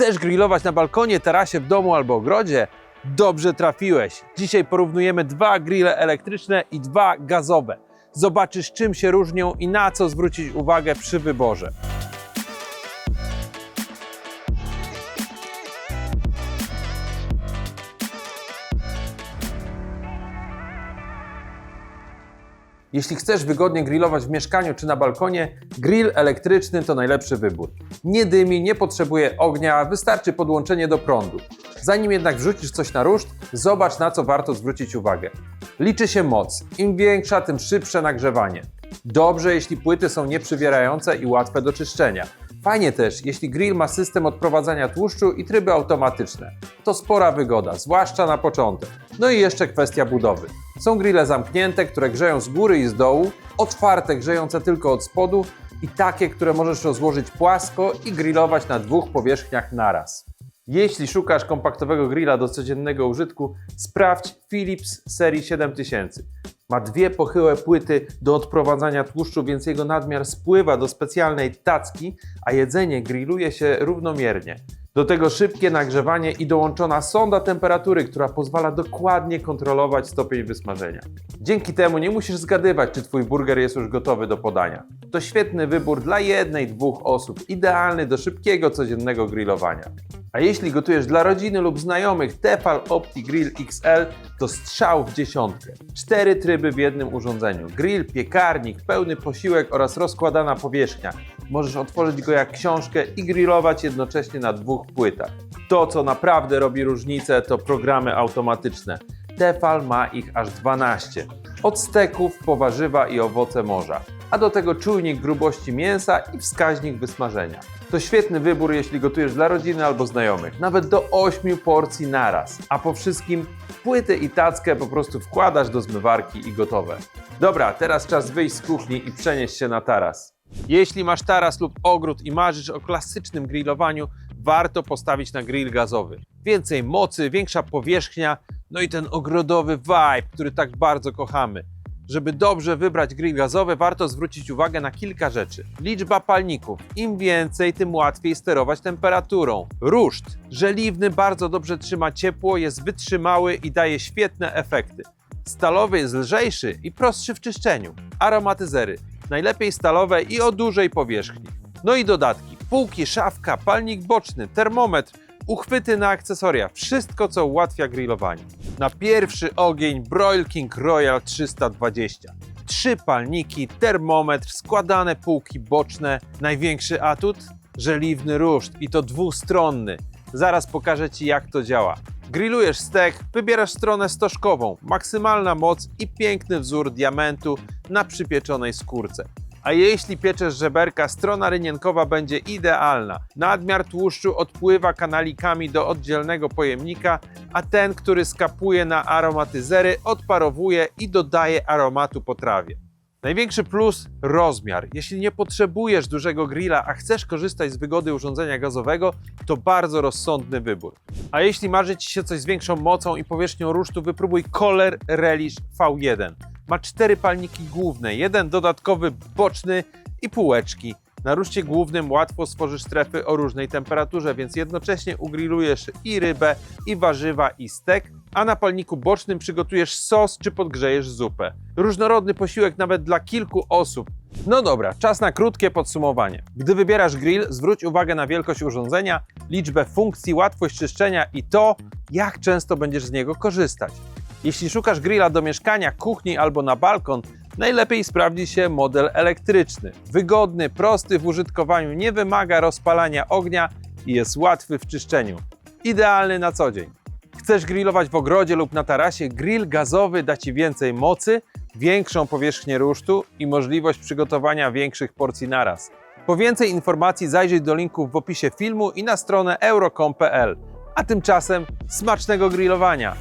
Chcesz grillować na balkonie, tarasie, w domu albo ogrodzie? Dobrze trafiłeś. Dzisiaj porównujemy dwa grille elektryczne i dwa gazowe. Zobaczysz czym się różnią i na co zwrócić uwagę przy wyborze. Jeśli chcesz wygodnie grillować w mieszkaniu czy na balkonie, grill elektryczny to najlepszy wybór. Nie dymi, nie potrzebuje ognia, wystarczy podłączenie do prądu. Zanim jednak wrzucisz coś na ruszt, zobacz na co warto zwrócić uwagę. Liczy się moc. Im większa, tym szybsze nagrzewanie. Dobrze, jeśli płyty są nieprzywierające i łatwe do czyszczenia. Fajnie też, jeśli grill ma system odprowadzania tłuszczu i tryby automatyczne. To spora wygoda, zwłaszcza na początek. No i jeszcze kwestia budowy. Są grille zamknięte, które grzeją z góry i z dołu, otwarte, grzejące tylko od spodu i takie, które możesz rozłożyć płasko i grillować na dwóch powierzchniach naraz. Jeśli szukasz kompaktowego grilla do codziennego użytku, sprawdź Philips serii 7000. Ma dwie pochyłe płyty do odprowadzania tłuszczu, więc jego nadmiar spływa do specjalnej tacki, a jedzenie grilluje się równomiernie. Do tego szybkie nagrzewanie i dołączona sonda temperatury, która pozwala dokładnie kontrolować stopień wysmażenia. Dzięki temu nie musisz zgadywać, czy twój burger jest już gotowy do podania. To świetny wybór dla jednej, dwóch osób, idealny do szybkiego, codziennego grillowania. A jeśli gotujesz dla rodziny lub znajomych, Tefal Opti Grill XL to strzał w dziesiątkę. Cztery tryby w jednym urządzeniu. Grill, piekarnik, pełny posiłek oraz rozkładana powierzchnia. Możesz otworzyć go jak książkę i grillować jednocześnie na dwóch płytach. To, co naprawdę robi różnicę, to programy automatyczne. Tefal ma ich aż 12. Od steków po warzywa i owoce morza. A do tego czujnik grubości mięsa i wskaźnik wysmażenia. To świetny wybór, jeśli gotujesz dla rodziny albo znajomych. Nawet do 8 porcji naraz. A po wszystkim płytę i tackę po prostu wkładasz do zmywarki i gotowe. Dobra, teraz czas wyjść z kuchni i przenieść się na taras. Jeśli masz taras lub ogród i marzysz o klasycznym grillowaniu, warto postawić na grill gazowy. Więcej mocy, większa powierzchnia, no i ten ogrodowy vibe, który tak bardzo kochamy. Żeby dobrze wybrać grill gazowy, warto zwrócić uwagę na kilka rzeczy. Liczba palników. Im więcej, tym łatwiej sterować temperaturą. Ruszt. Żeliwny bardzo dobrze trzyma ciepło, jest wytrzymały i daje świetne efekty. Stalowy jest lżejszy i prostszy w czyszczeniu. Aromatyzery. Najlepiej stalowe i o dużej powierzchni. No i dodatki. Półki, szafka, palnik boczny, termometr, uchwyty na akcesoria. Wszystko, co ułatwia grillowanie. Na pierwszy ogień Broil King Royal 320. Trzy palniki, termometr, składane półki boczne. Największy atut? Żeliwny ruszt i to dwustronny. Zaraz pokażę Ci jak to działa. Grillujesz stek, wybierasz stronę stożkową, maksymalna moc i piękny wzór diamentu na przypieczonej skórce. A jeśli pieczesz żeberka, strona rynienkowa będzie idealna. Nadmiar tłuszczu odpływa kanalikami do oddzielnego pojemnika, a ten, który skapuje na aromatyzery, odparowuje i dodaje aromatu potrawie. Największy plus rozmiar. Jeśli nie potrzebujesz dużego grilla, a chcesz korzystać z wygody urządzenia gazowego, to bardzo rozsądny wybór. A jeśli marzy Ci się coś z większą mocą i powierzchnią rusztu, wypróbuj Kohler Relish V1. Ma cztery palniki główne, jeden dodatkowy boczny i półeczki. Na ruszcie głównym łatwo stworzysz strefy o różnej temperaturze, więc jednocześnie ugrillujesz i rybę, i warzywa, i stek, a na palniku bocznym przygotujesz sos czy podgrzejesz zupę. Różnorodny posiłek nawet dla kilku osób. No dobra, czas na krótkie podsumowanie. Gdy wybierasz grill, zwróć uwagę na wielkość urządzenia, liczbę funkcji, łatwość czyszczenia i to, jak często będziesz z niego korzystać. Jeśli szukasz grilla do mieszkania, kuchni albo na balkon, najlepiej sprawdzi się model elektryczny. Wygodny, prosty w użytkowaniu, nie wymaga rozpalania ognia i jest łatwy w czyszczeniu. Idealny na co dzień. Chcesz grillować w ogrodzie lub na tarasie? Grill gazowy da Ci więcej mocy, większą powierzchnię rusztu i możliwość przygotowania większych porcji naraz. Po więcej informacji zajrzyj do linków w opisie filmu i na stronę eurocom.pl. A tymczasem smacznego grillowania!